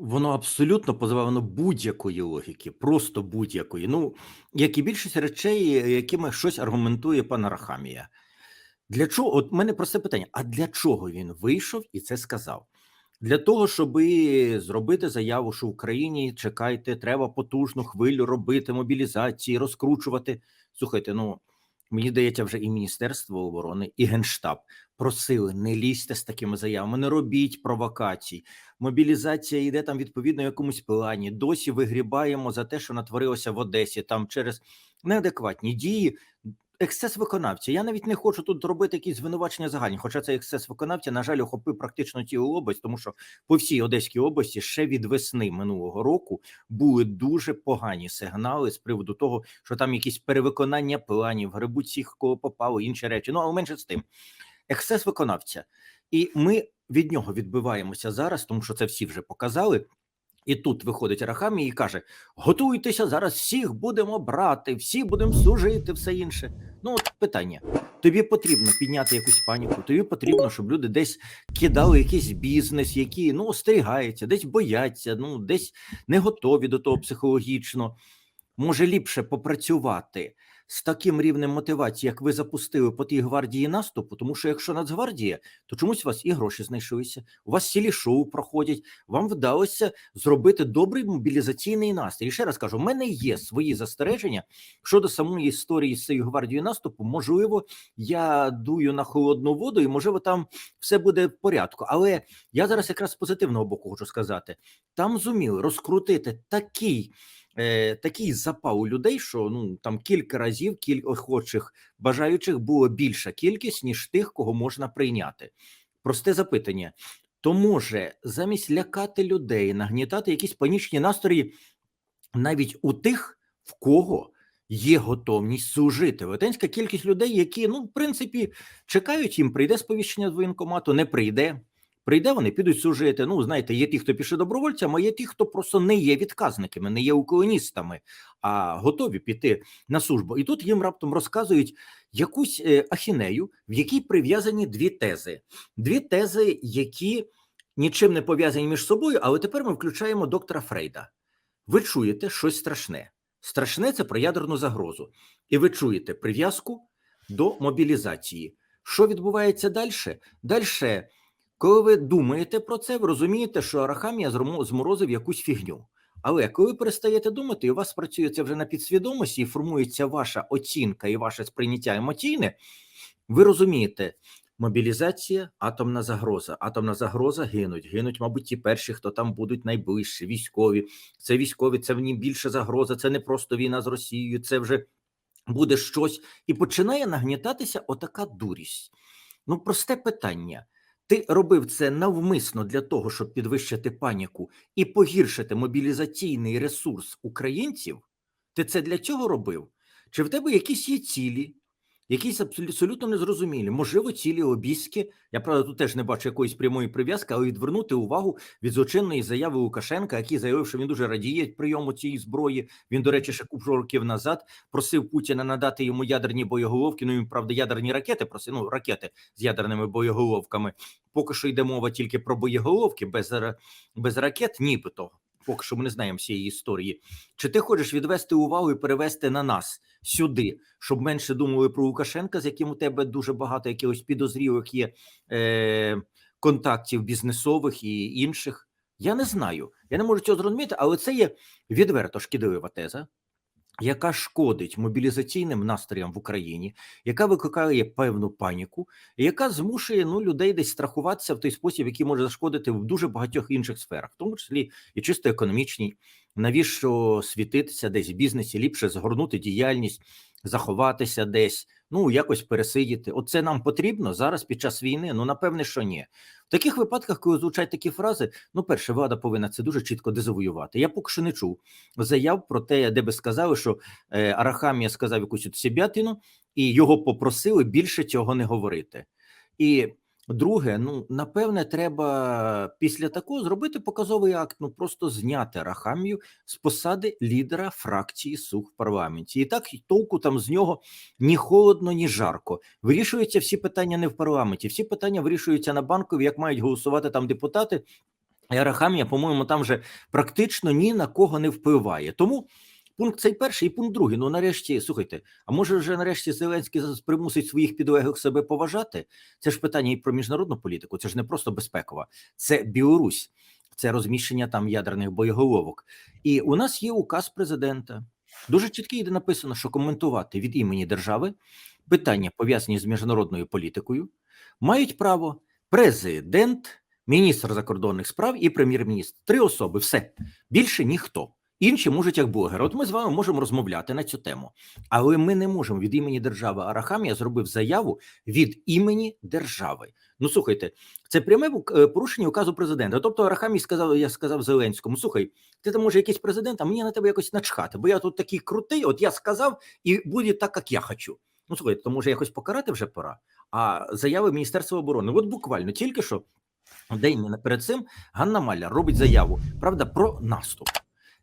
Воно абсолютно позбавлено будь-якої логіки, просто будь-якої. Ну, як і більшість речей, якими щось аргументує пан Арахамія. Для чого? От мене просте питання: а для чого він вийшов і це сказав? Для того, щоб зробити заяву, що в Україні чекайте, треба потужну хвилю робити, мобілізації, розкручувати. Слухайте, ну мені здається, вже і Міністерство оборони, і Генштаб просили не лізьте з такими заявами, не робіть провокацій. Мобілізація йде там відповідно якомусь плані. Досі вигрібаємо за те, що натворилося в Одесі, там через неадекватні дії. Ексцес виконавця. Я навіть не хочу тут робити якісь звинувачення загальні. Хоча цей ексцес виконавця, на жаль, охопив практично цілу область, тому що по всій Одеській області ще від весни минулого року були дуже погані сигнали з приводу того, що там якісь перевиконання планів, грибуть всіх, кого попало, інші речі. Ну але менше з тим, ексцес виконавця, і ми від нього відбиваємося зараз, тому що це всі вже показали. І тут виходить Рахамі і каже: готуйтеся, зараз всіх будемо брати, всі будемо служити, все інше. Ну, от питання: тобі потрібно підняти якусь паніку, тобі потрібно, щоб люди десь кидали якийсь бізнес, які ну остерігаються, десь бояться, ну десь не готові до того психологічно. Може ліпше попрацювати з таким рівнем мотивації, як ви запустили по тій гвардії наступу, тому що якщо Нацгвардія, то чомусь у вас і гроші знайшлися, у вас цілі шоу проходять. Вам вдалося зробити добрий мобілізаційний настрій. І ще раз кажу: в мене є свої застереження щодо самої історії з цією гвардією наступу. Можливо, я дую на холодну воду, і можливо, там все буде в порядку. Але я зараз якраз з позитивного боку хочу сказати: там зуміли розкрутити такий е, такий запал у людей, що ну там кілька разів кілька охочих бажаючих було більша кількість, ніж тих, кого можна прийняти. Просте запитання: то може замість лякати людей, нагнітати якісь панічні настрої навіть у тих, в кого є готовність служити. Велетенська кількість людей, які ну в принципі чекають, їм прийде сповіщення з воєнкомату, не прийде. Прийде, вони підуть служити. Ну, знаєте, є ті, хто пише добровольцям, а є ті, хто просто не є відказниками, не є уклоністами, а готові піти на службу. І тут їм раптом розказують якусь е, ахінею, в якій прив'язані дві тези. Дві тези, які нічим не пов'язані між собою, але тепер ми включаємо доктора Фрейда. Ви чуєте щось страшне. Страшне це про ядерну загрозу. І ви чуєте прив'язку до мобілізації. Що відбувається далі? Далі. Коли ви думаєте про це, ви розумієте, що Арахамія зморозив якусь фігню. Але коли ви перестаєте думати, і у вас працює це вже на підсвідомості, і формується ваша оцінка і ваше сприйняття емоційне, ви розумієте, мобілізація, атомна загроза. Атомна загроза гинуть. Гинуть, мабуть, ті перші, хто там будуть найближчі, військові. Це військові, це в ній більша загроза. Це не просто війна з Росією, це вже буде щось. І починає нагнітатися отака дурість. Ну, просте питання. Ти робив це навмисно для того, щоб підвищити паніку і погіршити мобілізаційний ресурс українців? Ти це для цього робив? Чи в тебе якісь є цілі, якісь абсолютно незрозумілі, можливо, цілі обіськи. Я правда тут теж не бачу якоїсь прямої прив'язки, але відвернути увагу від злочинної заяви Лукашенка, який заявив, що він дуже радіє прийому цієї зброї. Він, до речі, ще купу років назад просив Путіна надати йому ядерні боєголовки. Ну він правда, ядерні ракети просив, ну, ракети з ядерними боєголовками. Поки що йде мова тільки про боєголовки без без ракет, нібито. Поки що ми не знаємо всієї історії. Чи ти хочеш відвести увагу і перевести на нас сюди, щоб менше думали про Лукашенка, з яким у тебе дуже багато якихось підозрілих є е, контактів бізнесових і інших? Я не знаю. Я не можу цього зрозуміти, але це є відверто шкідлива теза яка шкодить мобілізаційним настроям в Україні, яка викликає певну паніку, і яка змушує ну людей десь страхуватися в той спосіб, який може зашкодити в дуже багатьох інших сферах, в тому числі і чисто економічній, навіщо світитися десь в бізнесі, ліпше згорнути діяльність, заховатися десь ну якось пересидіти. Оце нам потрібно зараз під час війни. Ну напевне, що ні. В таких випадках, коли звучать такі фрази, ну перше, влада повинна це дуже чітко дезавоювати. Я поки що не чув заяв про те, де би сказали, що е, Арахамія сказав якусь сібятину, і його попросили більше цього не говорити. І Друге, ну напевне, треба після такого зробити показовий акт. Ну просто зняти Рахамію з посади лідера фракції сух в парламенті. І так толку там з нього ні холодно, ні жарко. Вирішуються всі питання не в парламенті. Всі питання вирішуються на банкові, як мають голосувати там депутати. І Арахамія, по-моєму, там вже практично ні на кого не впливає. Тому пункт цей перший і пункт другий. Ну нарешті, слухайте, а може вже нарешті Зеленський примусить своїх підлеглих себе поважати? Це ж питання і про міжнародну політику, це ж не просто безпекова, це Білорусь, це розміщення там ядерних боєголовок. І у нас є указ президента. Дуже чіткий, де написано, що коментувати від імені держави питання, пов'язані з міжнародною політикою, мають право президент, міністр закордонних справ і прем'єр-міністр. Три особи, все більше ніхто. Інші можуть як блогери. От ми з вами можемо розмовляти на цю тему, але ми не можемо від імені держави. Арахамія зробив заяву від імені держави. Ну слухайте, це пряме е, порушення указу президента. Тобто Арахамій сказав, я сказав Зеленському: слухай, ти там може якийсь президент, а мені на тебе якось начхати, бо я тут такий крутий. От я сказав, і буде так, як я хочу. Ну слухайте, то може якось покарати вже пора. А заяви Міністерства оборони, от буквально тільки що день перед цим Ганна Маляр робить заяву, правда, про наступ.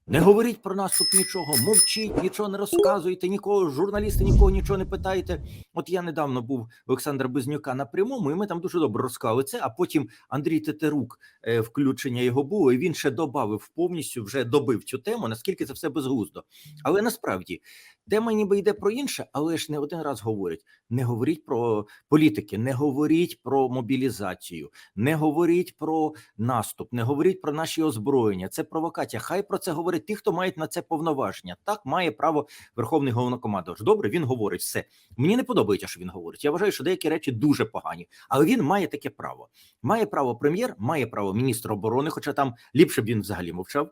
Не говоріть про наступ нічого, мовчіть, нічого не розказуйте, нікого, журналісти нікого нічого не питаєте. От я недавно був у Олександра Безнюка на прямому, і ми там дуже добре розказали це. А потім Андрій Тетерук, е, включення його було, і він ще додав повністю, вже добив цю тему, наскільки це все безглуздо. Але насправді тема ніби йде про інше, але ж не один раз говорять: не говоріть про політики, не говоріть про мобілізацію, не говоріть про наступ, не говоріть про наші озброєння. Це провокація. Хай про це говорять ті, хто мають на це повноваження. Так має право Верховний головнокомандувач. Добре, він говорить все. Мені не подобається, що він говорить. Я вважаю, що деякі речі дуже погані, але він має таке право. Має право прем'єр, має право міністр оборони, хоча там ліпше б він взагалі мовчав,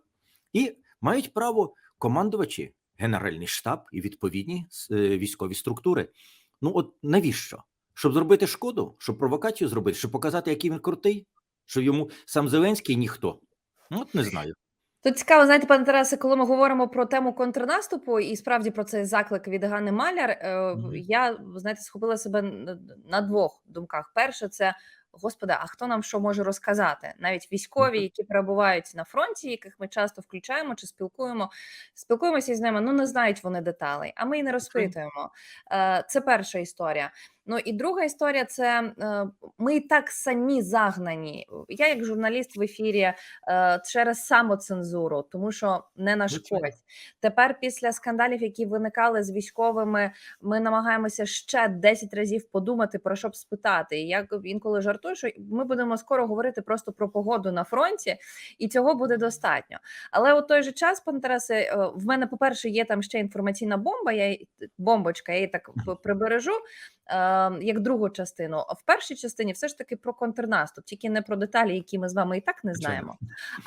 і мають право командувачі, генеральний штаб і відповідні е, військові структури. Ну от навіщо? Щоб зробити шкоду, щоб провокацію зробити, щоб показати, який він крутий, що йому сам Зеленський ніхто. Ну, От не знаю. Тут цікаво, знаєте, пане Тарасе, коли ми говоримо про тему контрнаступу, і справді про цей заклик від Ганни Маляр, е, я знаєте, схопила себе на- на двох думках. Перше, це Господи, а хто нам що може розказати? Навіть військові, які перебувають на фронті, яких ми часто включаємо чи спілкуємо, спілкуємося із ними. Ну не знають вони деталей, а ми і не розпитуємо. Е, Це перша історія. Ну і друга історія це е, ми і так самі загнані. Я, як журналіст в ефірі, е, через самоцензуру, тому що не нашкодь. Звичайно. Тепер, після скандалів, які виникали з військовими, ми намагаємося ще 10 разів подумати про що б спитати. І я інколи жартую, що ми будемо скоро говорити просто про погоду на фронті, і цього буде достатньо. Але у той же час, пане Тарасе, е, в мене, по-перше, є там ще інформаційна бомба, я бомбочка, я її так прибережу. Е, Як другу частину, в першій частині все ж таки про контрнаступ, тільки не про деталі, які ми з вами і так не знаємо,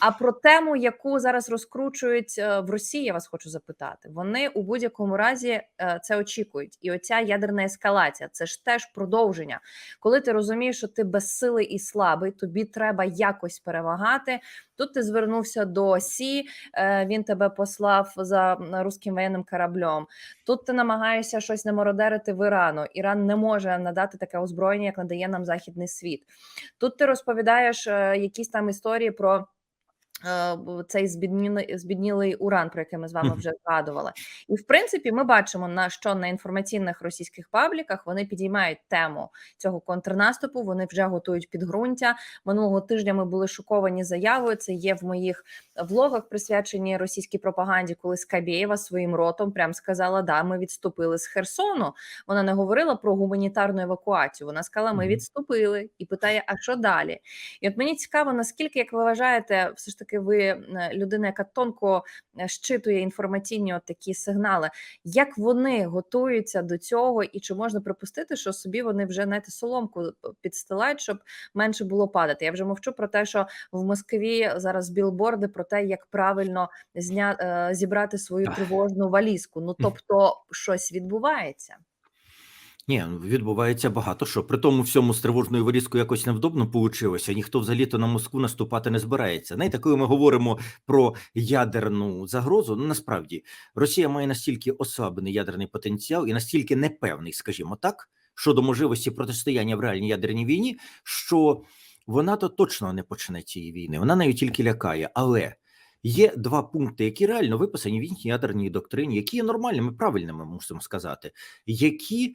а про тему, яку зараз розкручують е, в Росії. Я вас хочу запитати. Вони у будь-якому разі е, це очікують, і оця ядерна ескалація це ж теж продовження. Коли ти розумієш, що ти безсилий і слабий, тобі треба якось перемагати. Тут ти звернувся до Сі, е, він тебе послав за руським воєнним кораблем. Тут ти намагаєшся щось намородерити в Ірану. Іран не може надати таке озброєння, як надає нам західний світ. Тут ти розповідаєш е, якісь там історії про. Е, Цей збіднілий, збіднілий уран, про який ми з вами вже згадували, і в принципі, ми бачимо на що на інформаційних російських пабліках вони підіймають тему цього контрнаступу. Вони вже готують підґрунтя. Минулого тижня ми були шоковані заявою. Це є в моїх влогах, присвячені російській пропаганді, коли Скабєєва своїм ротом прям сказала: Да, ми відступили з Херсону. Вона не говорила про гуманітарну евакуацію. Вона сказала, ми відступили, і питає: а що далі? І от мені цікаво, наскільки, як ви вважаєте, все ж таки ви е, людина, яка тонко е, щитує інформаційні от такі сигнали, як вони готуються до цього, і чи можна припустити, що собі вони вже знаєте, соломку підстилають, щоб менше було падати? Я вже мовчу про те, що в Москві зараз білборди про те, як правильно зня... е, зібрати свою тривожну валізку. Ну тобто, щось відбувається. Ні, ну, відбувається багато що. При тому всьому з тривожною валізкою якось невдобно получилося. Ніхто взагалі-то на Москву наступати не збирається. Знаєте, коли ми говоримо про ядерну загрозу, ну насправді Росія має настільки ослаблений ядерний потенціал і настільки непевний, скажімо так, щодо можливості протистояння в реальній ядерній війні, що вона то точно не почне цієї війни. Вона навіть тільки лякає. Але є два пункти, які реально виписані в їхній ядерній доктрині, які є нормальними, правильними, мусимо сказати, які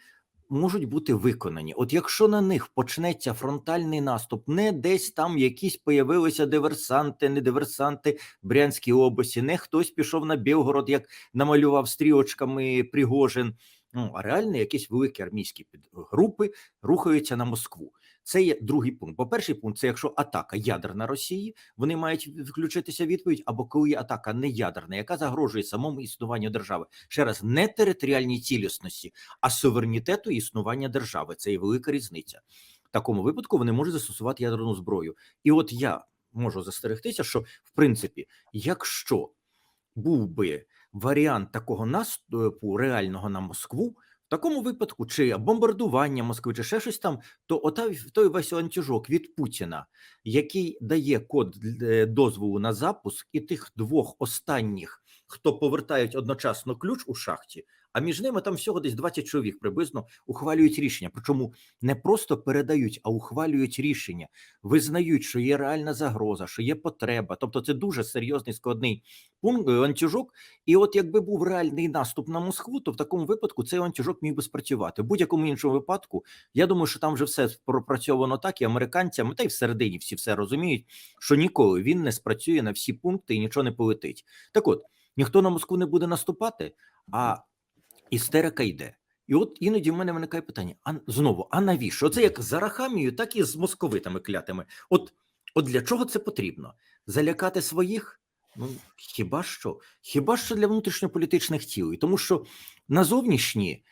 можуть бути виконані. От якщо на них почнеться фронтальний наступ, не десь там якісь появилися диверсанти, не диверсанти Брянській області, не хтось пішов на Білгород, як намалював стрілочками Пригожин. Ну, а реально якісь великі армійські підгрупи рухаються на Москву. Це є другий пункт. Бо перший пункт це якщо атака ядерна Росії, вони мають включитися відповідь, або коли є атака не ядерна, яка загрожує самому існуванню держави. Ще раз не територіальній цілісності, а суверенітету і існування держави. Це є велика різниця. В такому випадку вони можуть застосувати ядерну зброю. І от я можу застерегтися, що в принципі, якщо був би варіант такого наступу реального на Москву. Такому випадку, чи бомбардування Москви, чи ще щось там, то ота, той весь ланцюжок від Путіна, який дає код е, дозволу на запуск, і тих двох останніх, хто повертають одночасно ключ у шахті, а між ними там всього десь 20 чоловік приблизно ухвалюють рішення. Причому не просто передають, а ухвалюють рішення, визнають, що є реальна загроза, що є потреба. Тобто, це дуже серйозний складний пункт е, ланцюжок. І от якби був реальний наступ на Москву, то в такому випадку цей ланцюжок міг би спрацювати. В будь-якому іншому випадку, я думаю, що там вже все пропрацьовано так, і американцям, та й всередині всі все розуміють, що ніколи він не спрацює на всі пункти і нічого не полетить. Так от ніхто на Москву не буде наступати, а істерика йде. І от іноді в мене виникає питання: а знову, а навіщо? Це як з Арахамією, так і з московитами клятими. От, от для чого це потрібно? Залякати своїх? Ну хіба що? Хіба що для внутрішньополітичних цілей? Тому що на зовнішні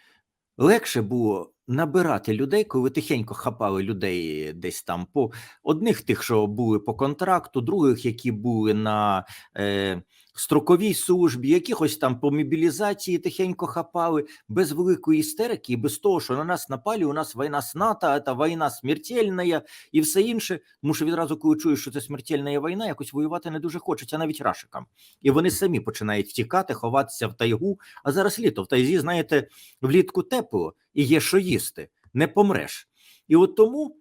легше було набирати людей, коли тихенько хапали людей десь там по одних тих, що були по контракту, других, які були на е, строковій службі, якихось там по мобілізації тихенько хапали, без великої істерики, і без того, що на нас напалі, у нас війна з НАТО, це війна смертельна і все інше. Тому що відразу, коли чуєш, що це смертельна війна, якось воювати не дуже хочеться навіть рашикам. І вони самі починають втікати, ховатися в тайгу. А зараз літо в тайзі, знаєте, влітку тепло і є що їсти, не помреш. І от тому.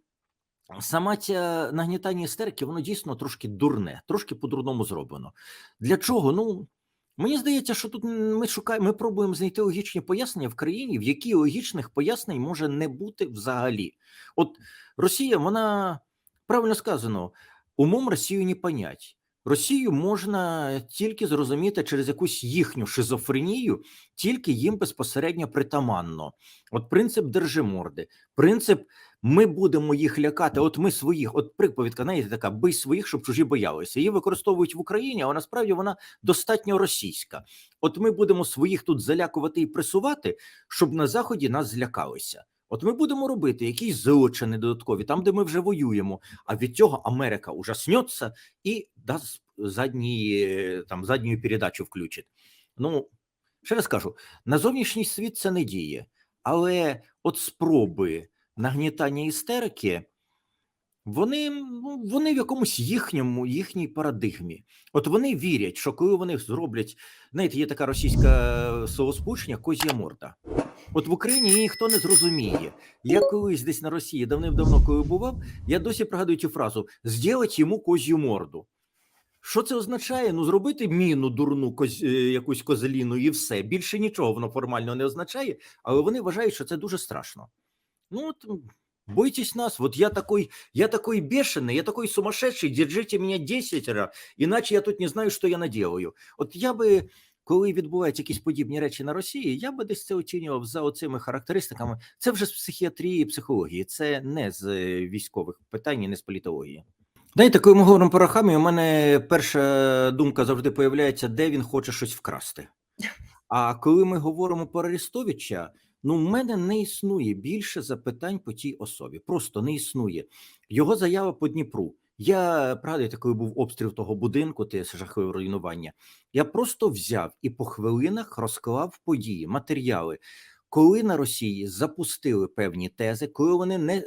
Сама ця нагнітання істерики, воно дійсно трошки дурне, трошки по-дурному зроблено. Для чого? Ну мені здається, що тут ми шукаємо, ми пробуємо знайти логічні пояснення в країні, в якій логічних пояснень може не бути взагалі. От Росія, вона правильно сказано, умом Росію не понять. Росію можна тільки зрозуміти через якусь їхню шизофренію, тільки їм безпосередньо притаманно. От принцип держиморди, принцип ми будемо їх лякати. От ми своїх, от приповідка, знаєте, така бий своїх, щоб чужі боялися. Її використовують в Україні, а насправді вона достатньо російська. От ми будемо своїх тут залякувати і пресувати, щоб на заході нас злякалися. От ми будемо робити якісь злочини додаткові, там, де ми вже воюємо. А від цього Америка ужаснеться і дасть задні, там задню передачу включить. Ну ще раз кажу: на зовнішній світ це не діє, але от спроби нагнітання істерики. Вони ну, вони в якомусь їхньому їхній парадигмі. От вони вірять, що коли вони зроблять, знаєте, є така російська словосполучення козя морда. От в Україні її ніхто не зрозуміє. Я колись десь на Росії давним-давно, коли бував, я досі пригадую цю фразу: «Зділать йому козю морду. Що це означає? Ну, зробити міну дурну коз, якусь козеліну і все. Більше нічого воно формально не означає, але вони вважають, що це дуже страшно. Ну, от, бойтесь нас, вот я такой, я такой бешеный, я такой сумасшедший, держите меня 10 раз, іначе я тут не знаю, що я наделаю. От я би, коли відбуваються якісь подібні речі на Росії, я би десь це оцінював за оцими характеристиками. Це вже з психіатрії і психології, це не з військових питань, і не з політології. Знаєте, коли ми говоримо про Рахамі, у мене перша думка завжди появляється, де він хоче щось вкрасти. А коли ми говоримо про Арестовича, Ну, в мене не існує більше запитань по тій особі. Просто не існує. Його заява по Дніпру. Я пригадуєте, коли був обстріл того будинку, те жахливе руйнування. Я просто взяв і по хвилинах розклав події, матеріали. Коли на Росії запустили певні тези, коли вони не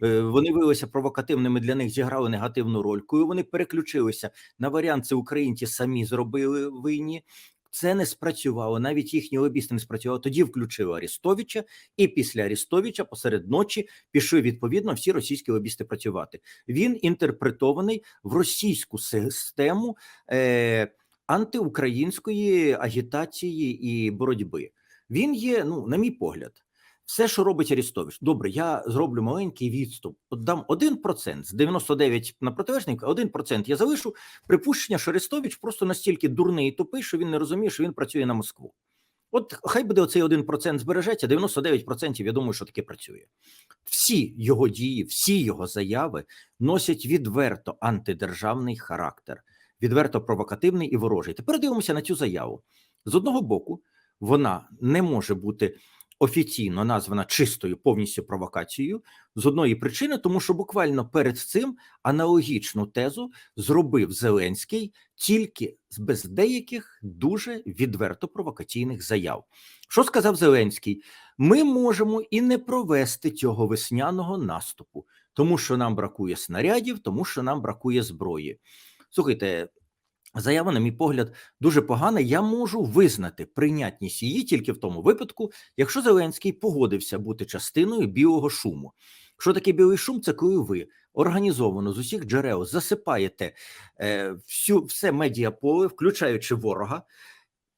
вони виявилися провокативними для них, зіграли негативну роль, коли вони переключилися на варіант, це українці самі зробили винні, це не спрацювало. Навіть їхні лобісти не спрацювали. Тоді включили Арістовича, і після Арістовича посеред ночі пішли відповідно всі російські лобісти працювати. Він інтерпретований в російську систему е, антиукраїнської агітації і боротьби. Він є, ну на мій погляд, все, що робить Арістович, добре, я зроблю маленький відступ. Дам 1% з 99 на протилежника, 1% я залишу припущення, що Арестович просто настільки дурний і тупий, що він не розуміє, що він працює на Москву. От хай буде оцей 1% збережеться, 99% я думаю, що таке працює. Всі його дії, всі його заяви носять відверто антидержавний характер, відверто провокативний і ворожий. Тепер дивимося на цю заяву. З одного боку, вона не може бути офіційно названа чистою повністю провокацією з одної причини, тому що буквально перед цим аналогічну тезу зробив Зеленський тільки без деяких дуже відверто провокаційних заяв. Що сказав Зеленський? Ми можемо і не провести цього весняного наступу, тому що нам бракує снарядів, тому що нам бракує зброї. Слухайте, заява, на мій погляд, дуже погана. Я можу визнати прийнятність її тільки в тому випадку, якщо Зеленський погодився бути частиною білого шуму. Що таке білий шум? Це коли ви організовано з усіх джерел засипаєте е, всю все медіаполе, включаючи ворога.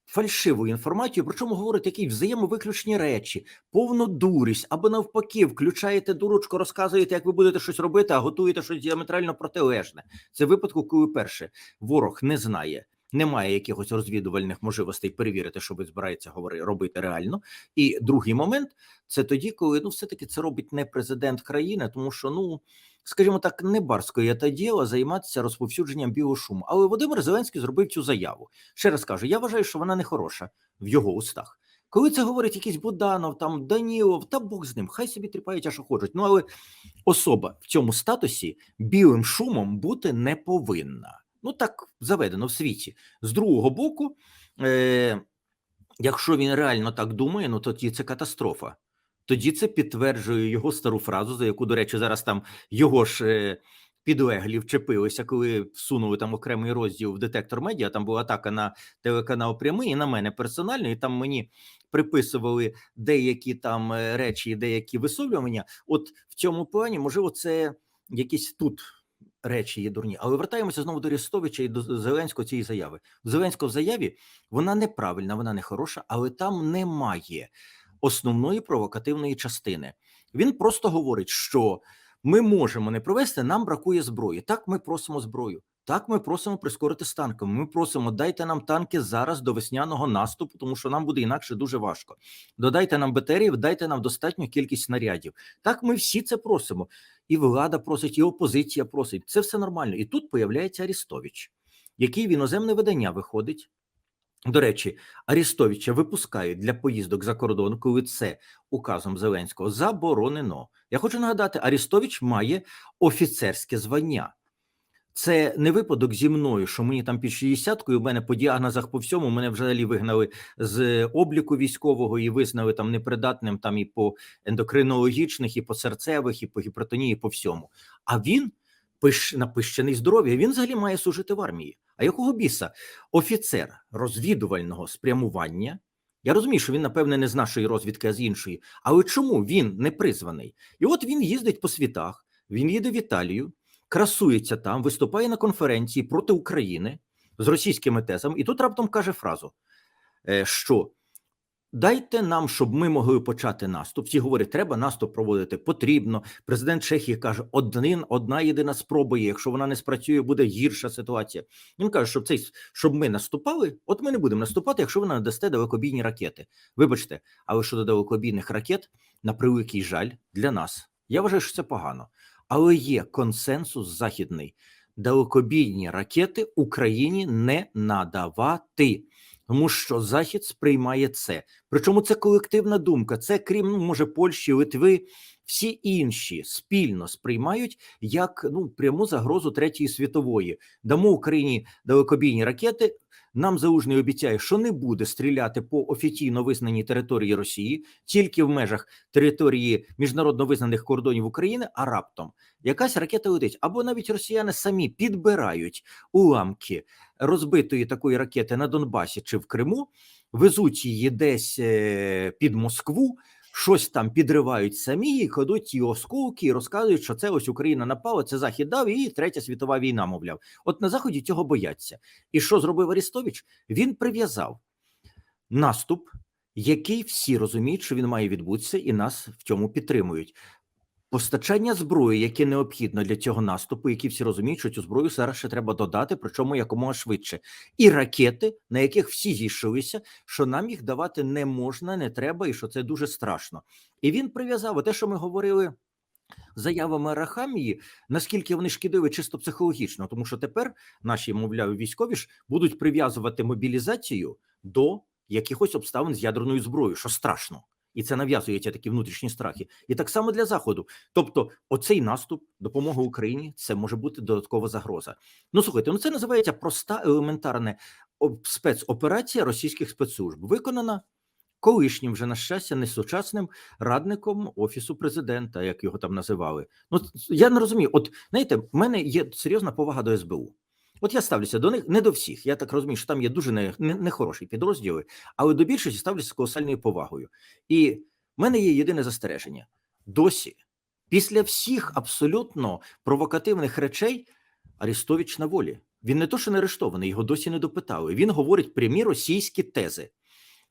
Фальшиву інформацію, причому говорить які взаємовиключні речі, повну дурість, або навпаки, включаєте дурочку, розказуєте, як ви будете щось робити, а готуєте щось діаметрально протилежне. Це випадку, коли перше ворог не знає, немає якихось розвідувальних можливостей перевірити, що ви збираєтеся говорити робити реально. І другий момент це тоді, коли ну все-таки це робить не президент країни, тому що ну. Скажімо так, не барської та діло займатися розповсюдженням білого шуму. Але Володимир Зеленський зробив цю заяву. Ще раз кажу, я вважаю, що вона не хороша в його устах. Коли це говорить якийсь Буданов, там Данілов, та Бог з ним, хай собі тріпають, що хочуть. Ну але особа в цьому статусі білим шумом бути не повинна. Ну так заведено в світі. З другого боку, е- якщо він реально так думає, ну тоді це катастрофа. Тоді це підтверджує його стару фразу, за яку, до речі, зараз там його ж е, підлеглі вчепилися, коли всунули там окремий розділ в детектор медіа. Там була атака на телеканал Прямий і на мене персонально, і там мені приписували деякі там е, речі, деякі висловлювання. От в цьому плані, можливо, це якісь тут речі є дурні. Але вертаємося знову до Рістовича і до Зеленського цієї заяви. Зеленського в заяві вона неправильна, вона не хороша, але там немає основної провокативної частини. Він просто говорить, що ми можемо не провести, нам бракує зброї. Так, ми просимо зброю. Так, ми просимо прискорити з танками. Ми просимо, дайте нам танки зараз до весняного наступу, тому що нам буде інакше дуже важко. Додайте нам батареїв, дайте нам достатню кількість снарядів. Так, ми всі це просимо. І влада просить, і опозиція просить. Це все нормально. І тут появляється Арістович, який в іноземне видання виходить. До речі, Арістовича випускають для поїздок за кордон, коли це указом Зеленського заборонено. Я хочу нагадати, Арістович має офіцерське звання. Це не випадок зі мною, що мені там під 60 і у мене по діагнозах по всьому мене взагалі вигнали з обліку військового і визнали там непридатним там і по ендокринологічних, і по серцевих, і по гіпертонії, і по всьому. А він пиш, напищений здоров'я. Він взагалі має служити в армії. А якого біса? Офіцер розвідувального спрямування. Я розумію, що він, напевне, не з нашої розвідки, а з іншої. Але чому він не призваний? І от він їздить по світах, він їде в Італію, красується там, виступає на конференції проти України з російськими тезами, і тут раптом каже фразу, е, що дайте нам, щоб ми могли почати наступ. Всі говорять, треба наступ проводити, потрібно. Президент Чехії каже, один, одна єдина спроба є. Якщо вона не спрацює, буде гірша ситуація. Він каже, щоб цей щоб ми наступали. От ми не будемо наступати, якщо ви надасте далекобійні ракети. Вибачте, але щодо далекобійних ракет, на превеликий жаль для нас. Я вважаю, що це погано, але є консенсус західний. Далекобійні ракети Україні не надавати, тому що Захід сприймає це. Причому це колективна думка. Це крім ну, може Польщі, Литви, всі інші спільно сприймають як ну пряму загрозу третьої світової. Дамо Україні далекобійні ракети. Нам залужний обіцяє, що не буде стріляти по офіційно визнаній території Росії, тільки в межах території міжнародно визнаних кордонів України, а раптом якась ракета летить, або навіть росіяни самі підбирають уламки розбитої такої ракети на Донбасі чи в Криму, везуть її десь е, під Москву. Щось там підривають самі і кладуть ті осколки і розказують, що це ось Україна напала, це Захід дав і третя світова війна, мовляв. От на заході цього бояться. І що зробив Арістович? Він прив'язав наступ який всі розуміють, що він має відбутися, і нас в цьому підтримують. Постачання зброї, яке необхідно для цього наступу, які всі розуміють, що цю зброю зараз ще треба додати, причому якомога швидше, і ракети, на яких всі зійшлися, що нам їх давати не можна, не треба, і що це дуже страшно. І він прив'язав те, що ми говорили заявами Арахамії, наскільки вони шкідливі чисто психологічно, тому що тепер наші, мовляв, військові ж будуть прив'язувати мобілізацію до якихось обставин з ядерною зброєю, що страшно. І це нав'язує ті такі внутрішні страхи. І так само для заходу. Тобто, оцей наступ, допомога Україні, це може бути додаткова загроза. Ну слухайте, ну це називається проста елементарна спецоперація російських спецслужб, виконана колишнім вже на щастя, не сучасним радником офісу президента, як його там називали. Ну я не розумію. От знаєте, в мене є серйозна повага до СБУ. От я ставлюся до них не до всіх. Я так розумію, що там є дуже не, не, нехороші підрозділи, але до більшості ставлюся з колосальною повагою. І в мене є єдине застереження: досі, після всіх абсолютно провокативних речей, Арестович на волі. Він не то, що не арештований, його досі не допитали. Він говорить прямі російські тези.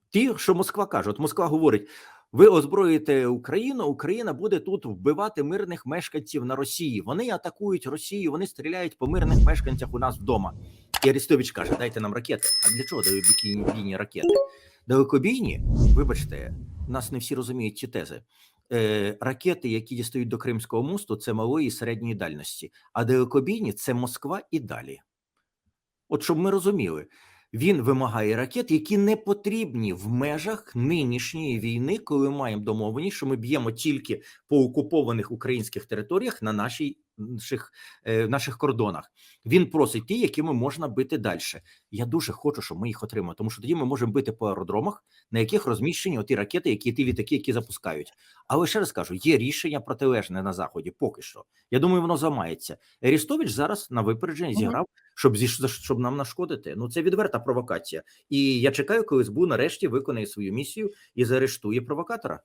Ті, що Москва каже, от Москва говорить: ви озброїте Україну, Україна буде тут вбивати мирних мешканців на Росії. Вони атакують Росію, вони стріляють по мирних мешканцях у нас вдома. І Арестович каже: дайте нам ракети. А для чого далекобійні ракети? Далекобійні, вибачте, нас не всі розуміють ці тези. Е, ракети, які дістають до Кримського мосту, це малої і середньої дальності, а далекобійні це Москва і далі. От щоб ми розуміли, він вимагає ракет, які не потрібні в межах нинішньої війни, коли маємо домовленість, що ми б'ємо тільки по окупованих українських територіях на нашій наших, е, наших кордонах. Він просить ті, якими можна бити далі. Я дуже хочу, щоб ми їх отримали, тому що тоді ми можемо бити по аеродромах, на яких розміщені оті ракети, які ті літаки, які запускають. Але ще раз кажу, є рішення протилежне на заході. Поки що. Я думаю, воно замається. Арістович зараз на випередження зіграв, щоб зі щоб нам нашкодити. Ну це відверта провокація. І я чекаю, коли СБУ нарешті виконає свою місію і заарештує провокатора.